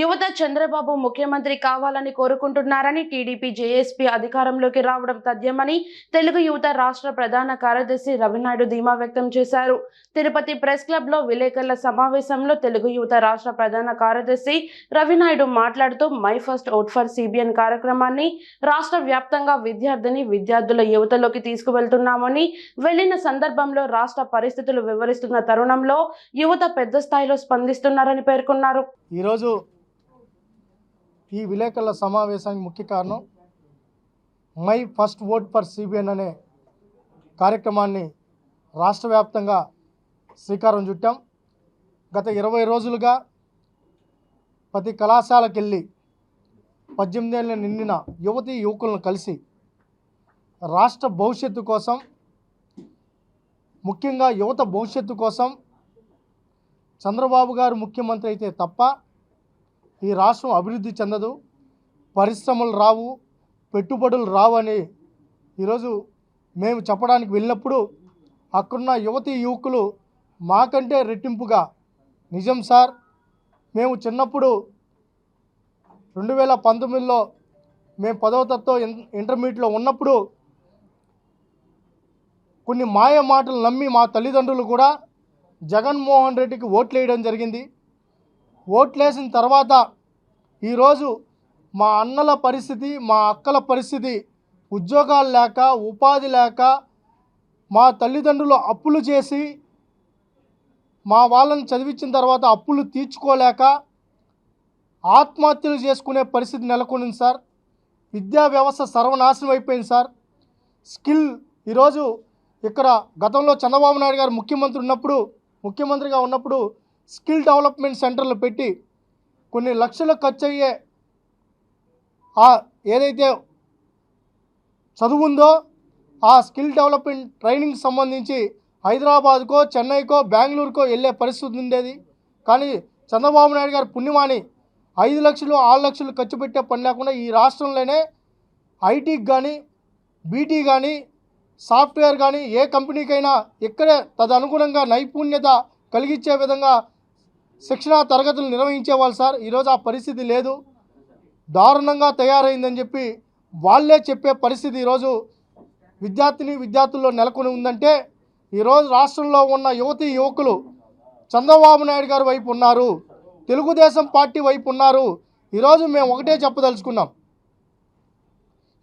యువత చంద్రబాబు ముఖ్యమంత్రి కావాలని కోరుకుంటున్నారని టీడీపీ జేఎస్పీ అధికారంలోకి రావడం తథ్యమని తెలుగు యువత రాష్ట్ర ప్రధాన కార్యదర్శి రవినాయుడు ధీమా వ్యక్తం చేశారు. తిరుపతి ప్రెస్ క్లబ్లో విలేకరుల సమావేశంలో తెలుగు యువత రాష్ట్ర ప్రధాన కార్యదర్శి రవినాయుడు మాట్లాడుతూ my first vote for CBN కార్యక్రమాన్ని రాష్ట్ర వ్యాప్తంగా విద్యార్థిని విద్యార్థుల యువతలోకి తీసుకువెళ్తున్నామని వెళ్ళిన సందర్భంలో రాష్ట్ర పరిస్థితులు వివరిస్తున్న తరుణంలో యువత పెద్ద స్థాయిలో స్పందిస్తున్నారని పేర్కొన్నారు. ఈరోజు ఈ విలేకరుల సమావేశానికి ముఖ్య కారణం my first vote for CBN అనే కార్యక్రమాన్ని రాష్ట్ర వ్యాప్తంగా శ్రీకారం చుట్టాం. గత ఇరవై రోజులుగా ప్రతి కళాశాలకు వెళ్ళి పద్దెనిమిదేళ్ళ నిండిన యువతీ యువకులను కలిసి రాష్ట్ర భవిష్యత్తు కోసం ముఖ్యంగా యువత భవిష్యత్తు కోసం చంద్రబాబు గారు ముఖ్యమంత్రి అయితే తప్ప ఈ రాష్ట్రం అభివృద్ధి చెందదు పరిశ్రమలు రావు పెట్టుబడులు రావు అని ఈరోజు మేము చెప్పడానికి వెళ్ళినప్పుడు అక్కడున్న యువతి యువకులు మాకంటే రెట్టింపుగా నిజం సార్ మేము చిన్నప్పుడు రెండు వేల పంతొమ్మిదిలో మేము పదవ తత్వం ఇంటర్మీడియట్లో ఉన్నప్పుడు కొన్ని మాయ మాటలు నమ్మి మా తల్లిదండ్రులు కూడా జగన్మోహన్ రెడ్డికి ఓట్లు వేయడం జరిగింది. ఓట్లేసిన తర్వాత ఈరోజు మా అన్నల పరిస్థితి మా అక్కల పరిస్థితి ఉద్యోగాలు లేక ఉపాధి లేక మా తల్లిదండ్రులు అప్పులు చేసి మా వాళ్ళని చదివించిన తర్వాత అప్పులు తీర్చుకోలేక ఆత్మహత్యలు చేసుకునే పరిస్థితి నెలకొనింది సార్. విద్యా వ్యవస్థ సర్వనాశనం అయిపోయింది సార్. స్కిల్ ఈరోజు ఇక్కడ గతంలో చంద్రబాబు నాయుడు గారు ముఖ్యమంత్రి ఉన్నప్పుడు ముఖ్యమంత్రిగా ఉన్నప్పుడు స్కిల్ డెవలప్మెంట్ సెంటర్లు పెట్టి కొన్ని లక్షలు ఖర్చు అయ్యే ఆ ఏదైతే చదువు ఉందో ఆ స్కిల్ డెవలప్మెంట్ ట్రైనింగ్ సంబంధించి హైదరాబాద్కో చెన్నైకో బెంగళూరుకో వెళ్ళే పరిస్థితి ఉండేది. కానీ చంద్రబాబు నాయుడు గారు పుణ్యమాని ఐదు లక్షలు ఆరు లక్షలు ఖర్చు పెట్టే పని లేకుండా ఈ రాష్ట్రంలోనే ఐటీకి కానీ బీటీ కానీ సాఫ్ట్వేర్ కానీ ఏ కంపెనీకైనా ఇక్కడే తదనుగుణంగా నైపుణ్యత కలిగించే విధంగా శిక్షణా తరగతులు నిర్వహించేవాళ్ళు సార్ ఈరోజు ఆ పరిస్థితి లేదు. దారుణంగా తయారైందని చెప్పి వాళ్ళే చెప్పే పరిస్థితి ఈరోజు విద్యార్థిని విద్యార్థుల్లో నెలకొని ఉందంటే ఈరోజు రాష్ట్రంలో ఉన్న యువతి యువకులు చంద్రబాబు నాయుడు గారి వైపు ఉన్నారు తెలుగుదేశం పార్టీ వైపు ఉన్నారు. ఈరోజు మేము ఒకటే చెప్పదలుచుకున్నాం.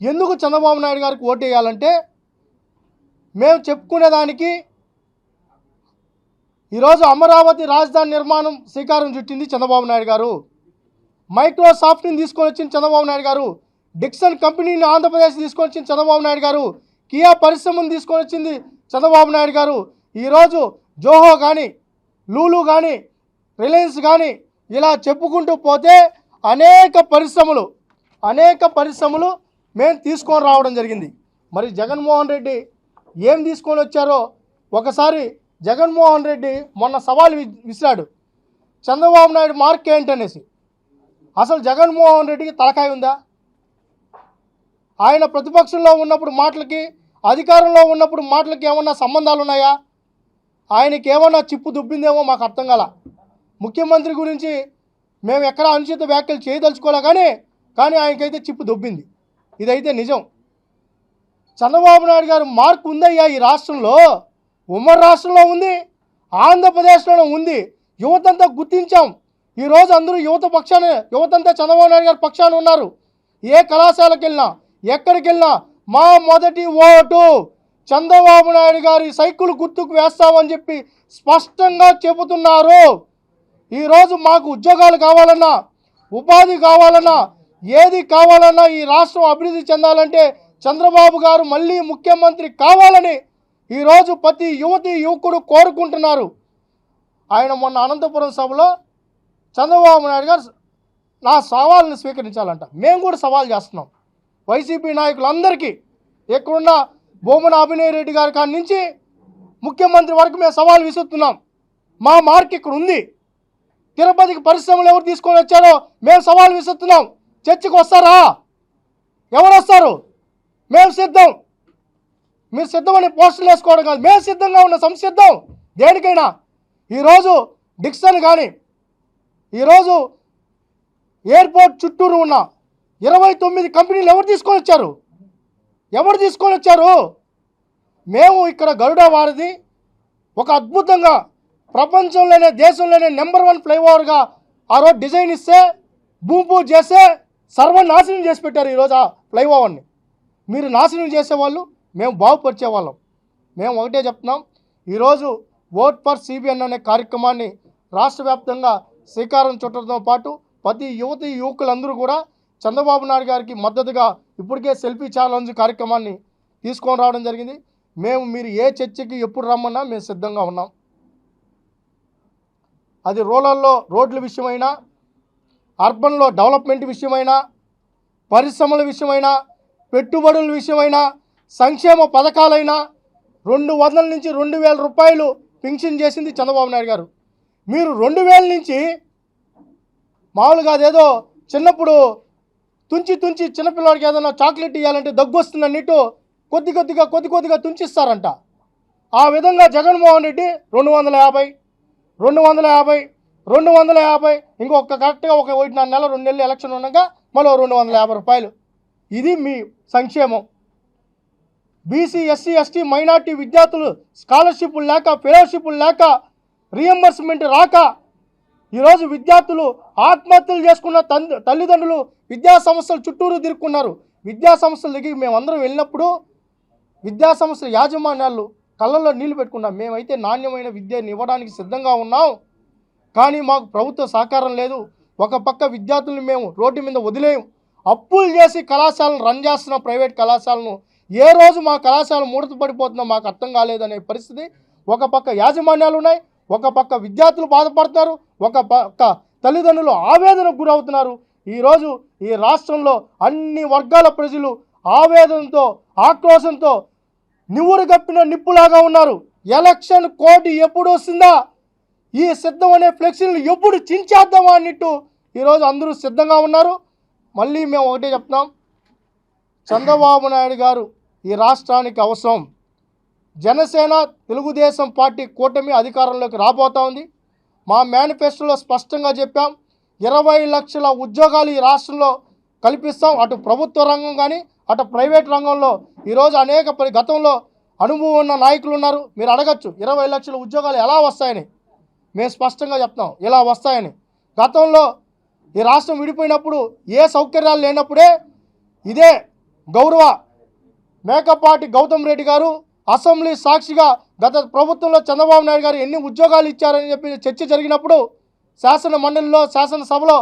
ఎందుకు చంద్రబాబు నాయుడు గారికి ఓటు వేయాలంటే మేము చెప్పుకునేదానికి ఈరోజు అమరావతి రాజధాని నిర్మాణం శ్రీకారం చుట్టింది చంద్రబాబు నాయుడు గారు. మైక్రోసాఫ్ట్ని తీసుకొని వచ్చిన చంద్రబాబు నాయుడు గారు డిక్సన్ కంపెనీని ఆంధ్రప్రదేశ్ తీసుకొని వచ్చిన చంద్రబాబు నాయుడు గారు కియా పరిశ్రమను తీసుకొని వచ్చింది చంద్రబాబు నాయుడు గారు. ఈరోజు జోహో కానీ లూలు కానీ రిలయన్స్ కానీ ఇలా చెప్పుకుంటూ పోతే అనేక పరిశ్రమలు అనేక పరిశ్రమలు మేము తీసుకొని రావడం జరిగింది. మరి జగన్మోహన్ రెడ్డి ఏం తీసుకొని వచ్చారో ఒకసారి జగన్మోహన్ రెడ్డి మొన్న సవాల్ విసిరాడు. చంద్రబాబు నాయుడు మార్క్ ఏంటనేసి. అసలు జగన్మోహన్ రెడ్డికి తలకాయ ఉందా? ఆయన ప్రతిపక్షంలో ఉన్నప్పుడు మాటలకి అధికారంలో ఉన్నప్పుడు మాటలకి ఏమన్నా సంబంధాలు ఉన్నాయా? ఆయనకి ఏమన్నా చిప్పు దుబ్బిందేమో మాకు అర్థం కాల. ముఖ్యమంత్రి గురించి మేము ఎక్కడ అనుచిత వ్యాఖ్యలు చేయదలుచుకోలే కానీ కానీ ఆయనకైతే చిప్పు దొబ్బింది. ఇదైతే నిజం. చంద్రబాబు నాయుడు గారు మార్క్ ఉందయ్యా ఈ రాష్ట్రంలో? ఉమ్మడి రాష్ట్రంలో ఉంది ఆంధ్రప్రదేశ్లోనే ఉంది. యువతంతా గుర్తించాం. ఈరోజు అందరూ యువత పక్షాన యువతంతా చంద్రబాబు నాయుడు గారి పక్షాన ఉన్నారు. ఏ కళాశాలకు వెళ్ళినా ఎక్కడికి వెళ్ళినా మా మొదటి ఓటు చంద్రబాబు నాయుడు గారి సైకిల్ గుర్తుకు వేస్తామని చెప్పి స్పష్టంగా చెబుతున్నారు. ఈరోజు మాకు ఉద్యోగాలు కావాలన్నా ఉపాధి కావాలన్నా ఏది కావాలన్నా ఈ రాష్ట్రం అభివృద్ధి చెందాలంటే చంద్రబాబు గారు మళ్ళీ ముఖ్యమంత్రి కావాలని ఈరోజు ప్రతి యువతి యువకుడు కోరుకుంటున్నారు. ఆయన మొన్న అనంతపురం సభలో చంద్రబాబు నాయుడు గారు నా సవాల్ని స్వీకరించాలంట. మేము కూడా సవాల్ చేస్తున్నాం. వైసీపీ నాయకులందరికీ ఎక్కడున్న బొమ్మన అభినయ్ రెడ్డి గారి కాడి నుంచి ముఖ్యమంత్రి వరకు మేము సవాల్ విసురుతున్నాం. మా మార్క్ ఇక్కడ ఉంది. తిరుపతికి పరిశ్రమలు ఎవరు తీసుకొని వచ్చారో మేము సవాల్ విసురుతున్నాం. చర్చకు వస్తారా? ఎవరు వస్తారు? మేము సిద్ధం. మీరు సిద్ధమని పోస్టులు వేసుకోవడం కాదు. మేము సిద్ధంగా ఉన్న సంసిద్ధం దేనికైనా. ఈరోజు డిక్సన్ కానీ ఈరోజు ఎయిర్పోర్ట్ చుట్టూరు ఉన్న ఇరవై తొమ్మిది కంపెనీలు ఎవరు తీసుకొని వచ్చారు? ఎవరు తీసుకొని వచ్చారు? మేము ఇక్కడ గరుడ వారిది. ఒక అద్భుతంగా ప్రపంచంలోనే దేశంలోనే నెంబర్ వన్ ఫ్లైఓవర్గా ఆ రోజు డిజైన్ ఇస్తే భూమి పూజ చేస్తే సర్వనాశనం చేసి పెట్టారు ఈరోజు ఆ ఫ్లైఓవర్ని. మీరు నాశనం చేసేవాళ్ళు మేము బాగుపరిచే వాళ్ళం. మేము ఒకటే చెప్తున్నాం ఈరోజు ఓట్ ఫర్ సిబిఎన్ అనే కార్యక్రమాన్ని రాష్ట్ర వ్యాప్తంగా శ్రీకారం చుట్టడంతో పాటు ప్రతి యువతి యువకులందరూ కూడా చంద్రబాబు నాయుడు గారికి మద్దతుగా ఇప్పటికే సెల్ఫీ ఛాలెంజ్ కార్యక్రమాన్ని తీసుకొని రావడం జరిగింది. మేము మీరు ఏ చర్చకి ఎప్పుడు రమ్మన్నా మేము సిద్ధంగా ఉన్నాం. అది రూరల్లో రోడ్ల విషయమైనా అర్బన్లో డెవలప్మెంట్ విషయమైనా పరిశ్రమల విషయమైనా పెట్టుబడుల విషయమైనా సంక్షేమ పథకాలైనా రెండు వందల నుంచి రెండు వేల రూపాయలు పింఛన్ చేసింది చంద్రబాబు నాయుడు గారు. మీరు రెండు వేల నుంచి మామూలుగా అదేదో చిన్నప్పుడు తుంచి తుంచి చిన్నపిల్లవాడికి ఏదైనా చాక్లెట్ ఇవ్వాలంటే దగ్గు వస్తుందన్నట్టు కొద్ది కొద్దిగా కొద్ది కొద్దిగా తుంచిస్తారంట. ఆ విధంగా జగన్మోహన్ రెడ్డి రెండు వందల యాభై రెండు వందల యాభై రెండు వందల యాభై ఇంకొక కరెక్ట్గా ఒక ఒకటిన్నర నెల రెండు నెలలు ఎలక్షన్ ఉండగా మరో రెండు వందల యాభై రూపాయలు. ఇది మీ సంక్షేమం. బీసీ ఎస్సీ ఎస్టీ మైనార్టీ విద్యార్థులు స్కాలర్షిప్లు లేక ఫెలోషిప్లు లేక రియంబర్స్మెంట్ రాక ఈరోజు విద్యార్థులు ఆత్మహత్యలు చేసుకున్న తల్లిదండ్రులు విద్యా సంస్థలు చుట్టూరు తిరుక్కున్నారు. విద్యా సంస్థల దగ్గరికి మేమందరం వెళ్ళినప్పుడు విద్యా సంస్థల యాజమాన్యాలు కళ్ళల్లో నీళ్ళు పెట్టుకున్నాం మేమైతే నాణ్యమైన విద్యను ఇవ్వడానికి సిద్ధంగా ఉన్నాం. కానీ మాకు ప్రభుత్వ సహకారం లేదు. ఒక పక్క విద్యార్థులను మేము రోడ్డు మీద వదిలేయం. అప్పులు చేసి కళాశాలను రన్ చేస్తున్న ప్రైవేట్ కళాశాలను ఏ రోజు మా కళాశాల ముడత పడిపోతుందో మాకు అర్థం కాలేదనే పరిస్థితి. ఒక పక్క యాజమాన్యాలు ఉన్నాయి ఒక పక్క విద్యార్థులు బాధపడుతున్నారు ఒక పక్క తల్లిదండ్రులు ఆవేదనకు గురవుతున్నారు. ఈరోజు ఈ రాష్ట్రంలో అన్ని వర్గాల ప్రజలు ఆవేదనతో ఆక్రోశంతో నివ్వురుగప్పిన నిప్పులాగా ఉన్నారు. ఎలక్షన్ కోటి ఎప్పుడు వస్తుందా? ఈ సిద్ధం అనే ఫ్లెక్సీలను ఎప్పుడు చించేద్దామా అన్నట్టు ఈరోజు అందరూ సిద్ధంగా ఉన్నారు. మళ్ళీ మేము ఒకటే చెప్తున్నాం. చంద్రబాబు నాయుడు గారు ఈ రాష్ట్రానికి అవసరం. జనసేన తెలుగుదేశం పార్టీ కూటమి అధికారంలోకి రాబోతా ఉంది. మా మేనిఫెస్టోలో స్పష్టంగా చెప్పాం ఇరవై లక్షల ఉద్యోగాలు ఈ రాష్ట్రంలో కల్పిస్తాం. అటు ప్రభుత్వ రంగం కానీ అటు ప్రైవేట్ రంగంలో ఈరోజు అనేక గతంలో అనుభవం ఉన్న నాయకులు ఉన్నారు. మీరు అడగచ్చు ఇరవై లక్షల ఉద్యోగాలు ఎలా వస్తాయని. మేము స్పష్టంగా చెప్తాం ఇలా వస్తాయని. గతంలో ఈ రాష్ట్రం విడిపోయినప్పుడు ఏ సౌకర్యాలు లేనప్పుడే ఇదే గౌరవ మేకపాటి గౌతమ్ రెడ్డి గారు అసెంబ్లీ సాక్షిగా గత ప్రభుత్వంలో చంద్రబాబు నాయుడు గారు ఎన్ని ఉద్యోగాలు ఇచ్చారని చెప్పి చర్చ జరిగినప్పుడు శాసన మండలిలో శాసనసభలో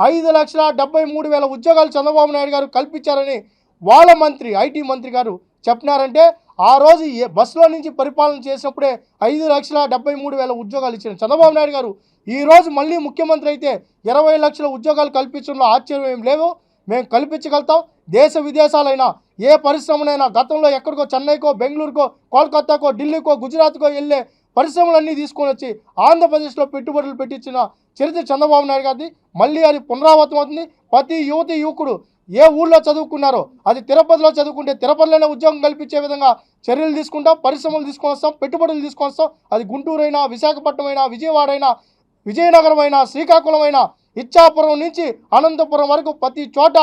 ఐదు లక్షల డెబ్బై మూడు వేల ఉద్యోగాలు చంద్రబాబు నాయుడు గారు కల్పించారని వాళ్ళ మంత్రి ఐటీ మంత్రి గారు చెప్పినారంటే ఆ రోజు ఏ బస్సులో నుంచి పరిపాలన చేసినప్పుడే ఐదు లక్షల డెబ్బై మూడు వేల ఉద్యోగాలు ఇచ్చిన చంద్రబాబు నాయుడు గారు ఈ రోజు మళ్ళీ ముఖ్యమంత్రి అయితే ఇరవై లక్షల ఉద్యోగాలు కల్పించడంలో ఆశ్చర్యం ఏం లేదు. మేము కల్పించగలుగుతాం. దేశ విదేశాలైనా ఏ పరిశ్రమనైనా గతంలో ఎక్కడికో చెన్నైకో బెంగళూరుకో కోల్కతాకో ఢిల్లీకో గుజరాత్కో వెళ్ళే పరిశ్రమలన్నీ తీసుకొని వచ్చి ఆంధ్రప్రదేశ్లో పెట్టుబడులు పెట్టించిన చరిత్ర చంద్రబాబు నాయుడు గారిది మళ్ళీ అది పునరావృతం అవుతుంది. ప్రతి యువతి యువకుడు ఏ ఊళ్ళో చదువుకున్నారో అది తిరుపతిలో చదువుకుంటే తిరుపతిలోనే ఉద్యోగం కల్పించే విధంగా చర్యలు తీసుకుంటాం పరిశ్రమలు తీసుకొని వస్తాం పెట్టుబడులు తీసుకొని వస్తాం. అది గుంటూరు అయినా విశాఖపట్నం అయినా విజయవాడ అయినా విజయనగరం అయినా శ్రీకాకుళం అయినా ఇచ్చాపురం నుంచి అనంతపురం వరకు ప్రతి చోట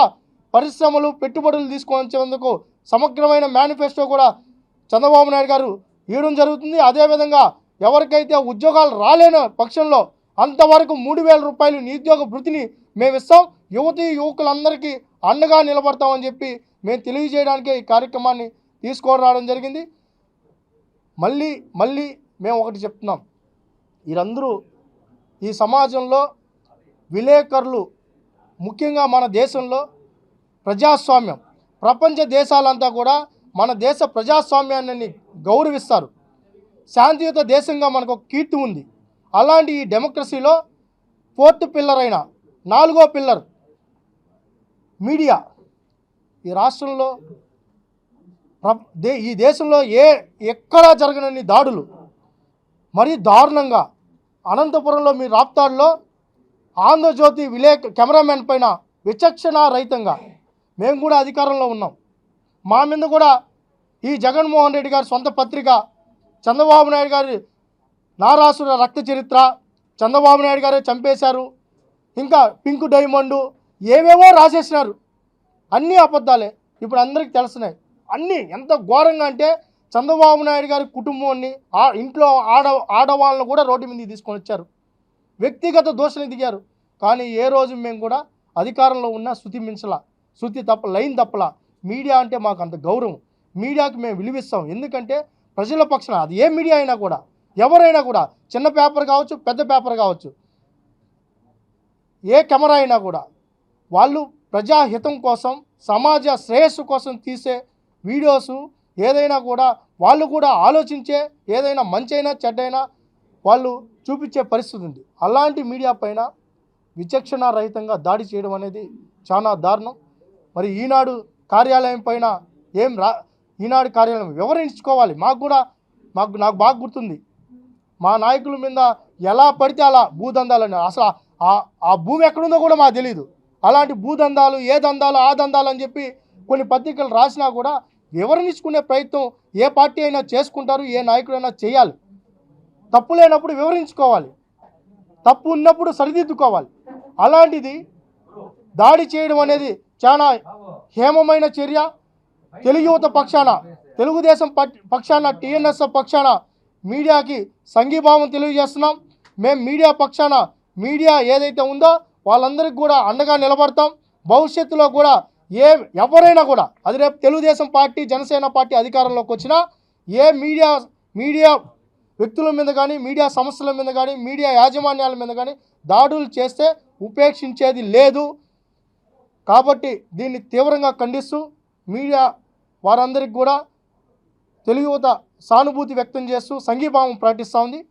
పరిశ్రమలు పెట్టుబడులు తీసుకొని వచ్చేందుకు సమగ్రమైన మేనిఫెస్టో కూడా చంద్రబాబు నాయుడు గారు ఇవ్వడం జరుగుతుంది. అదేవిధంగా ఎవరికైతే ఉద్యోగాలు రాలేని పక్షంలో అంతవరకు మూడు వేల రూపాయలు నిరుద్యోగ భృతిని మేము ఇస్తాం యువతి యువకులందరికీ అండగా నిలబడతామని చెప్పి మేము తెలియజేయడానికే ఈ కార్యక్రమాన్ని తీసుకొని రావడం జరిగింది. మళ్ళీ మళ్ళీ మేము ఒకటి చెప్తున్నాం. వీరందరూ ఈ సమాజంలో విలేకరులు ముఖ్యంగా మన దేశంలో ప్రజాస్వామ్యం ప్రపంచ దేశాలంతా కూడా మన దేశ ప్రజాస్వామ్యాన్ని గౌరవిస్తారు. శాంతియుత దేశంగా మనకు ఒక కీర్తి ఉంది. అలాంటి ఈ డెమోక్రసీలో ఫోర్త్ పిల్లర్ అయిన నాలుగో పిల్లర్ మీడియా ఈ రాష్ట్రంలో ప్ర- ఈ దేశంలో ఏ ఎక్కడా జరగనన్ని దాడులు మరీ దారుణంగా అనంతపురంలో మీ రాప్తాడులో ఆంధ్రజ్యోతి విలేక కెమెరామెన్ పైన విచక్షణ రహితంగా మేము కూడా అధికారంలో ఉన్నాం. మా మీద కూడా ఈ జగన్మోహన్ రెడ్డి గారి సొంత పత్రిక చంద్రబాబు నాయుడు గారి నారాసుర రక్త చరిత్ర చంద్రబాబు నాయుడు గారే చంపేశారు. ఇంకా పింక్ డైమండు ఏవేవో రాసేసినారు. అన్నీ అబద్ధాలే. ఇప్పుడు అందరికీ తెలుస్తున్నాయి. అన్నీ ఎంత ఘోరంగా అంటే చంద్రబాబు నాయుడు గారి కుటుంబాన్ని ఆ ఇంట్లో ఆడ ఆడవాళ్ళను కూడా రోడ్డు మీద తీసుకొని వచ్చారు. వ్యక్తిగత దోషులు దిగారు. కానీ ఏ రోజు మేము కూడా అధికారంలో ఉన్న శృతి మించలా శృతి తప్ప లైన్ తప్పలా. మీడియా అంటే మాకు అంత గౌరవం. మీడియాకి మేము విలువిస్తాం. ఎందుకంటే ప్రజల పక్షాన అది ఏ మీడియా అయినా కూడా ఎవరైనా కూడా చిన్న పేపర్ కావచ్చు పెద్ద పేపర్ కావచ్చు ఏ కెమెరా అయినా కూడా వాళ్ళు ప్రజాహితం కోసం సమాజ శ్రేయస్సు కోసం తీసే వీడియోసు ఏదైనా కూడా వాళ్ళు కూడా ఆలోచించే ఏదైనా మంచైనా చెడ్డైనా వాళ్ళు చూపించే పరిస్థితి ఉంది. అలాంటి మీడియా పైన విచక్షణ రహితంగా దాడి చేయడం అనేది చాలా దారుణం. మరి ఈనాడు కార్యాలయం పైన ఏం రా ఈనాడు కార్యాలయం వివరించుకోవాలి. మాకు కూడా మాకు నాకు బాగా గుర్తుంది. మా నాయకుల మీద ఎలా పడితే అలా భూదందాలని అసలు ఆ- ఆ భూమి ఎక్కడుందో కూడా మాకు తెలియదు అలాంటి భూదందాలు ఏ దందాలు ఆ దందాలు అని చెప్పి కొన్ని పత్రికలు రాసినా కూడా వివరించుకునే ప్రయత్నం ఏ పార్టీ అయినా చేసుకుంటారు ఏ నాయకుడైనా చేయాలి. తప్పు లేనప్పుడు వివరించుకోవాలి. తప్పు ఉన్నప్పుడు సరిదిద్దుకోవాలి. అలాంటిది దాడి చేయడం అనేది చాలా హేమమైన చర్య. తెలుగు యువత పక్షాన తెలుగుదేశం పక్షాన టీఎన్ఎస్ పక్షాన మీడియాకి సంఘీభావం తెలియజేస్తున్నాం. మేము మీడియా పక్షాన మీడియా ఏదైతే ఉందో వాళ్ళందరికీ కూడా అండగా నిలబడతాం. భవిష్యత్తులో కూడా ఏ ఎవరైనా కూడా అది రేపు తెలుగుదేశం పార్టీ జనసేన పార్టీ అధికారంలోకి వచ్చినా ఏ మీడియా మీడియా వ్యక్తుల మీద కానీ మీడియా సంస్థల మీద కానీ మీడియా యాజమాన్యాల మీద కానీ దాడులు చేస్తే ఉపేక్షించేది లేదు. కాబట్టి దీన్ని తీవ్రంగా ఖండిస్తూ మీడియా వారందరికి కూడా తెలుగు యువత సానుభూతి వ్యక్తం చేస్తూ సంఘీభావం ప్రకటిస్తూ ఉంది.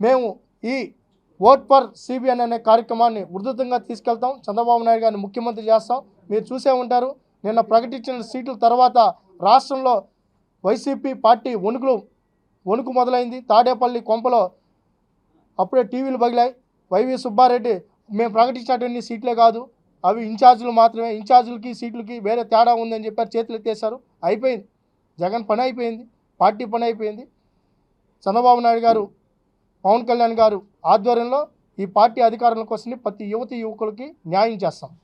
మేము ఈ ఓట్ ఫర్ సిబిఎన్ అనే కార్యక్రమాన్ని ఉధృతంగా తీసుకెళ్తాం. చంద్రబాబు నాయుడు గారిని ముఖ్యమంత్రి చేస్తాం. మీరు చూసే ఉంటారు. నిన్న ప్రకటించిన సీట్ల తర్వాత రాష్ట్రంలో వైసీపీ పార్టీ వణుకులు వణుకు మొదలైంది. తాడేపల్లి కొంపలో అప్పుడే టీవీలు పగిలాయి. వైవి సుబ్బారెడ్డి మేము ప్రకటించినటువంటి సీట్లే కాదు. అవి ఇన్ఛార్జీలు మాత్రమే. ఇన్ఛార్జీలకి సీట్లకి వేరే తేడా ఉందని చెప్పారు. చేతులు ఎత్తేసారు అయిపోయింది. జగన్ పని అయిపోయింది. పార్టీ పని అయిపోయింది. చంద్రబాబు నాయుడు గారు పవన్ కళ్యాణ్ గారు ఆధ్వర్యంలో ఈ పార్టీ అధికారంలోకి వస్తుంది. ప్రతి యువతి యువకులకి న్యాయం చేస్తాం.